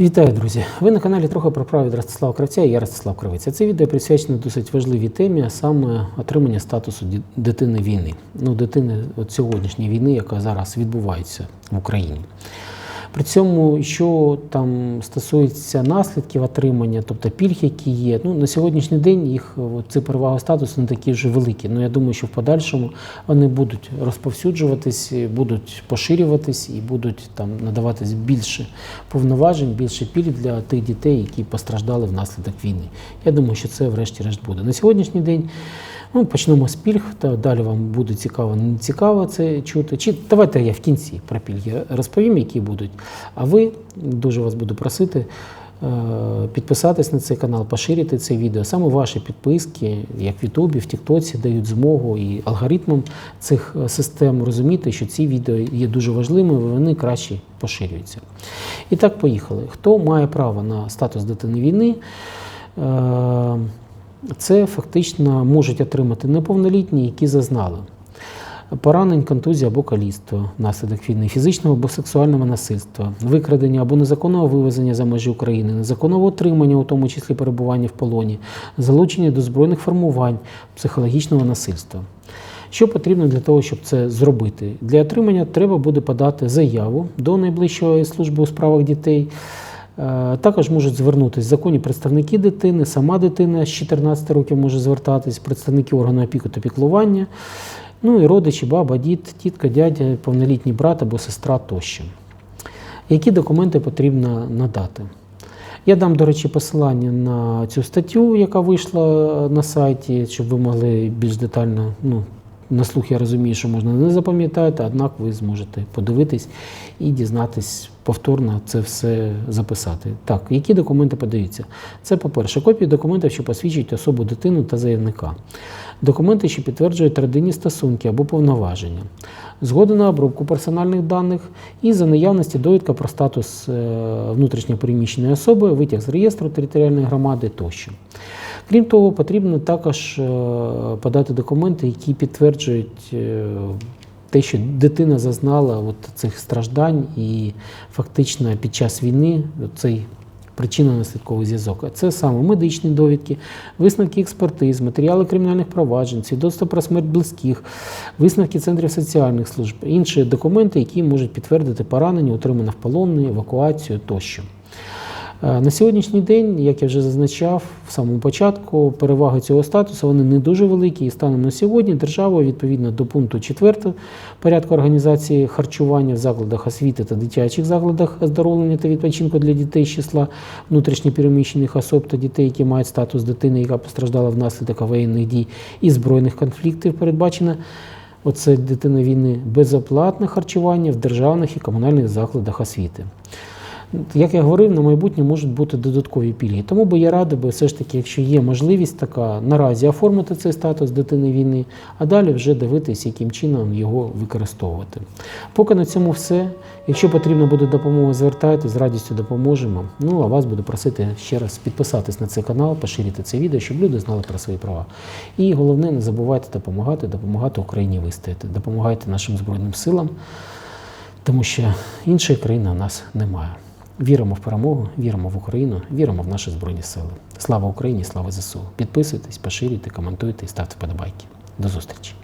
Вітаю, друзі! Ви на каналі трохи про право від Ростислава Кравця і я Ростислав Кравець. Це відео присвячено досить важливій темі, а саме отримання статусу дитини війни. Ну, дитини от сьогоднішньої війни, яка зараз відбувається в Україні. При цьому, що там стосується наслідків отримання, тобто пільг, які є, ну на сьогоднішній день їх ці переваги статусу не такі вже великі. Ну я думаю, що в подальшому вони будуть розповсюджуватись, будуть поширюватись і будуть там надаватись більше повноважень, більше пільг для тих дітей, які постраждали внаслідок війни. Я думаю, що це врешті-решт буде. На сьогоднішній день ну, почнемо з пільг, та далі вам буде цікаво, не цікаво це чути. Чи давайте я в кінці про пільги розповім, які будуть. А ви дуже вас буду просити. е, Підписатись на цей канал, поширити це відео. Саме ваші підписки, як в Ютубі, в Тіктоці, дають змогу і алгоритмам цих е, систем розуміти, що ці відео є дуже важливими, вони краще поширюються. І так, поїхали. Хто має право на статус дитини війни? Це фактично можуть отримати неповнолітні, які зазнали поранень, контузії або каліцтва внаслідок війни, фізичного або сексуального насильства, викрадення або незаконного вивезення за межі України, незаконного утримання, у тому числі перебування в полоні, залучення до збройних формувань, психологічного насильства. Що потрібно для того, щоб це зробити? Для отримання треба буде подати заяву до найближчої служби у справах дітей. Е, Також можуть звернутися законні представники дитини, сама дитина з 14 років може звертатись, представники органу опіки та піклування, ну і родичі, баба, дід, тітка, дядя, повнолітній брат або сестра тощо. Які документи потрібно надати? Я дам, до речі, посилання на цю статтю, яка вийшла на сайті, щоб ви могли більш детально, ну, на слух я розумію, що можна не запам'ятати, однак ви зможете подивитись і дізнатись повторно це все записати. Так, які документи подаються? Це, по-перше, копії документів, що посвідчують особу дитину та заявника, документи, що підтверджують родинні стосунки або повноваження, згода на обробку персональних даних і за наявності довідка про статус е, внутрішньопереміщеної особи, витяг з реєстру територіальної громади тощо. Крім того, потрібно також е, подати документи, які підтверджують е, те, що дитина зазнала от цих страждань, і фактично під час війни цей причинно-наслідковий зв'язок. Це саме медичні довідки, висновки експертиз, матеріали кримінальних проваджень, свідоцтво про смерть близьких, висновки центрів соціальних служб, інші документи, які можуть підтвердити поранення, отримане в полон, евакуацію тощо. Е, На сьогоднішній день, як я вже зазначав в самому початку, переваги цього статусу вони не дуже великі. І станом на сьогодні держава відповідно до пункту 4 порядку організації харчування в закладах освіти та дитячих закладах оздоровлення та відпочинку для дітей з числа внутрішньопереміщених особ та дітей, які мають статус дитини, яка постраждала внаслідок воєнних дій і збройних конфліктів, передбачено. Оце дитина війни безоплатне харчування в державних і комунальних закладах освіти. Як я говорив, на майбутнє можуть бути додаткові пільги. Тому би я радий би все ж таки, якщо є можливість така, наразі оформити цей статус дитини війни, а далі вже дивитись, яким чином його використовувати. Поки на цьому все. Якщо потрібна буде допомога, звертайтеся, з радістю допоможемо. Ну а вас буду просити ще раз підписатись на цей канал, поширити це відео, щоб люди знали про свої права. І головне, не забувайте допомагати, допомагати Україні вистояти. Допомагайте нашим Збройним силам, тому що іншої країни у нас немає. Віримо в перемогу, віримо в Україну, віримо в наші Збройні Сили. Слава Україні, слава ЗСУ. Підписуйтесь, поширюйте, коментуйте і ставте вподобайки. До зустрічі!